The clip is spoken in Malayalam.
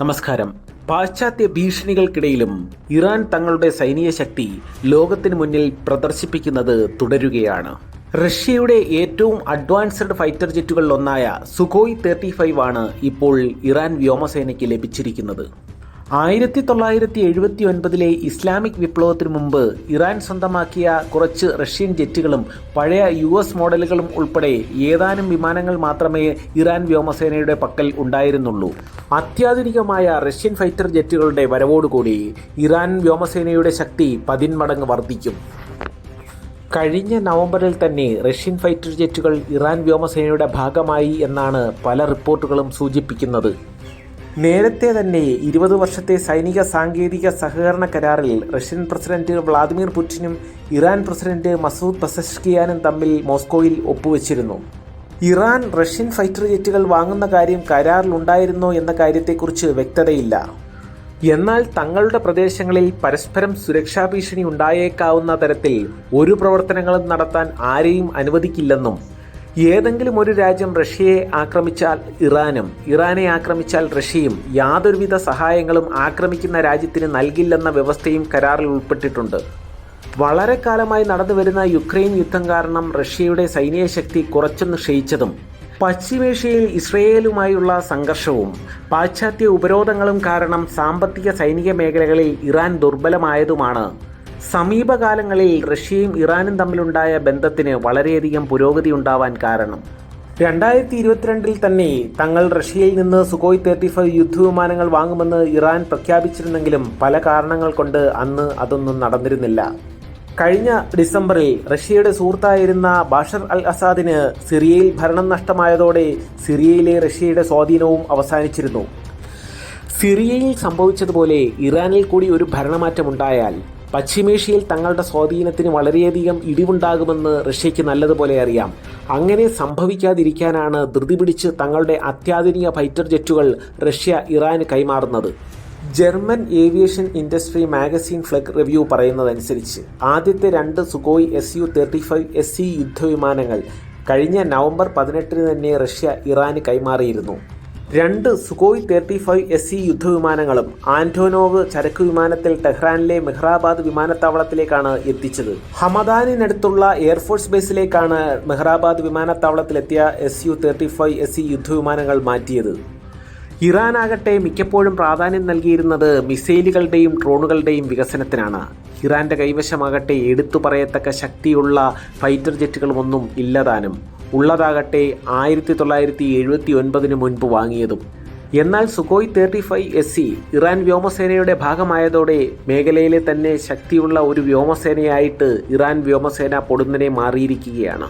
നമസ്കാരം. പാശ്ചാത്യ ഭീഷണികൾക്കിടയിലും ഇറാൻ തങ്ങളുടെ സൈനിക ശക്തി ലോകത്തിന് മുന്നിൽ പ്രദർശിപ്പിക്കുന്നത് തുടരുകയാണ്. റഷ്യയുടെ ഏറ്റവും അഡ്വാൻസ്ഡ് ഫൈറ്റർ ജെറ്റുകളിൽ ഒന്നായ സുഖോയ് തേർട്ടി ഫൈവ് ആണ് ഇപ്പോൾ ഇറാൻ വ്യോമസേനയ്ക്ക് ലഭിച്ചിരിക്കുന്നത്. ആയിരത്തി തൊള്ളായിരത്തി എഴുപത്തി ഒൻപതിലെ ഇസ്ലാമിക് വിപ്ലവത്തിന് മുമ്പ് ഇറാൻ സ്വന്തമാക്കിയ കുറച്ച് റഷ്യൻ ജെറ്റുകളും പഴയ യു എസ് മോഡലുകളും ഉൾപ്പെടെ ഏതാനും വിമാനങ്ങൾ മാത്രമേ ഇറാൻ വ്യോമസേനയുടെ പക്കൽ ഉണ്ടായിരുന്നുള്ളൂ. അത്യാധുനികമായ റഷ്യൻ ഫൈറ്റർ ജെറ്റുകളുടെ വരവോടുകൂടി ഇറാൻ വ്യോമസേനയുടെ ശക്തി പതിന്മടങ്ങ് വർദ്ധിക്കും. കഴിഞ്ഞ നവംബറിൽ തന്നെ റഷ്യൻ ഫൈറ്റർ ജെറ്റുകൾ ഇറാൻ വ്യോമസേനയുടെ ഭാഗമായി എന്നാണ് പല റിപ്പോർട്ടുകളും സൂചിപ്പിക്കുന്നത്. നേരത്തെ തന്നെ ഇരുപത് വർഷത്തെ സൈനിക സാങ്കേതിക സഹകരണ കരാറിൽ റഷ്യൻ പ്രസിഡന്റ് വ്ളാദിമിർ പുടിനും ഇറാൻ പ്രസിഡന്റ് മസൂദ് പസഷ്കിയാനും തമ്മിൽ മോസ്കോയിൽ ഒപ്പുവെച്ചിരുന്നു. ഇറാൻ റഷ്യൻ ഫൈറ്റർ ജെറ്റുകൾ വാങ്ങുന്ന കാര്യം കരാറിലുണ്ടായിരുന്നോ എന്ന കാര്യത്തെക്കുറിച്ച് വ്യക്തതയില്ല. എന്നാൽ തങ്ങളുടെ പ്രദേശങ്ങളിൽ പരസ്പരം സുരക്ഷാ ഭീഷണി ഉണ്ടായേക്കാവുന്ന തരത്തിൽ ഒരു പ്രവർത്തനങ്ങളും നടത്താൻ ആരെയും അനുവദിക്കില്ലെന്നും ഏതെങ്കിലും ഒരു രാജ്യം റഷ്യയെ ആക്രമിച്ചാൽ ഇറാനും ഇറാനെ ആക്രമിച്ചാൽ റഷ്യയും യാതൊരുവിധ സഹായങ്ങളും ആക്രമിക്കുന്ന രാജ്യത്തിന് നൽകില്ലെന്ന വ്യവസ്ഥയും കരാറിൽ ഉൾപ്പെട്ടിട്ടുണ്ട്. വളരെ കാലമായി നടന്നുവരുന്ന യുക്രൈൻ യുദ്ധം കാരണം റഷ്യയുടെ സൈനിക ശക്തി കുറച്ചൊന്ന് ക്ഷയിച്ചതും പശ്ചിമേഷ്യയിൽ ഇസ്രയേലുമായുള്ള സംഘർഷവും പാശ്ചാത്യ ഉപരോധങ്ങളും കാരണം സാമ്പത്തിക സൈനിക മേഖലകളിൽ ഇറാൻ ദുർബലമായതുമാണ്. സമീപകാലങ്ങളിൽ റഷ്യയും ഇറാനും തമ്മിലുണ്ടായ ബന്ധത്തിന് വളരെയധികം പുരോഗതി ഉണ്ടാവാൻ കാരണം. രണ്ടായിരത്തി ഇരുപത്തിരണ്ടിൽ തന്നെ തങ്ങൾ റഷ്യയിൽ നിന്ന് സുഖോയ് തേർട്ടി ഫൈവ് യുദ്ധവിമാനങ്ങൾ വാങ്ങുമെന്ന് ഇറാൻ പ്രഖ്യാപിച്ചിരുന്നെങ്കിലും പല കാരണങ്ങൾ കൊണ്ട് അന്ന് അതൊന്നും നടന്നിരുന്നില്ല. കഴിഞ്ഞ ഡിസംബറിൽ റഷ്യയുടെ സുഹൃത്തായിരുന്ന ബാഷർ അൽ അസാദിന് സിറിയയിൽ ഭരണം നഷ്ടമായതോടെ സിറിയയിലെ റഷ്യയുടെ സ്വാധീനവും അവസാനിച്ചിരുന്നു. സിറിയയിൽ സംഭവിച്ചതുപോലെ ഇറാനിൽ കൂടി ഒരു ഭരണമാറ്റമുണ്ടായാൽ പശ്ചിമേഷ്യയിൽ തങ്ങളുടെ സ്വാധീനത്തിന് വളരെയധികം ഇടിവുണ്ടാകുമെന്ന് റഷ്യയ്ക്ക് നല്ലതുപോലെ അറിയാം. അങ്ങനെ സംഭവിക്കാതിരിക്കാനാണ് ധൃതി പിടിച്ച് തങ്ങളുടെ അത്യാധുനിക ഫൈറ്റർ ജെറ്റുകൾ റഷ്യ ഇറാന് കൈമാറുന്നത്. German aviation industry magazine Flug review പറയുന്നതനുസരിച്ച് ആദ്യത്തെ രണ്ട് Sukhoi S U thirty five S C യുദ്ധവിമാനങ്ങൾ കഴിഞ്ഞ നവംബർ പതിനെട്ടിന് തന്നെ റഷ്യ ഇറാന് കൈമാറിയിരുന്നു. രണ്ട് Sukhoi thirty five S C യുദ്ധവിമാനങ്ങളും Antonov ചരക്ക് വിമാനത്തിൽ ടെഹ്റാനിലെ മെഹ്റാബാദ് വിമാനത്താവളത്തിലേക്കാണ് എത്തിച്ചത്. ഹമദാനിനടുത്തുള്ള എയർഫോഴ്സ് ബേസിലേക്കാണ് മെഹ്റാബാദ് വിമാനത്താവളത്തിലെത്തിയ S U thirty five S C യുദ്ധവിമാനങ്ങൾ മാറ്റിയത്. ഇറാനാകട്ടെ മിക്കപ്പോഴും പ്രാധാന്യം നൽകിയിരുന്നത് മിസൈലുകളുടെയും ഡ്രോണുകളുടെയും വികസനത്തിനാണ്. ഇറാന്റെ കൈവശമാകട്ടെ എടുത്തു പറയത്തക്ക ശക്തിയുള്ള ഫൈറ്റർ ജെറ്റുകളുമൊന്നും ഇല്ലതാനും ഉള്ളതാകട്ടെ ആയിരത്തി തൊള്ളായിരത്തി എഴുപത്തി ഒൻപതിന് മുൻപ് വാങ്ങിയതും. എന്നാൽ Sukhoi thirty five S C Iran വ്യോമസേനയുടെ ഭാഗമായതോടെ മേഖലയിലെ തന്നെ ശക്തിയുള്ള ഒരു വ്യോമസേനയായിട്ട് ഇറാൻ വ്യോമസേന പൊടുന്നനെ മാറിയിരിക്കുകയാണ്.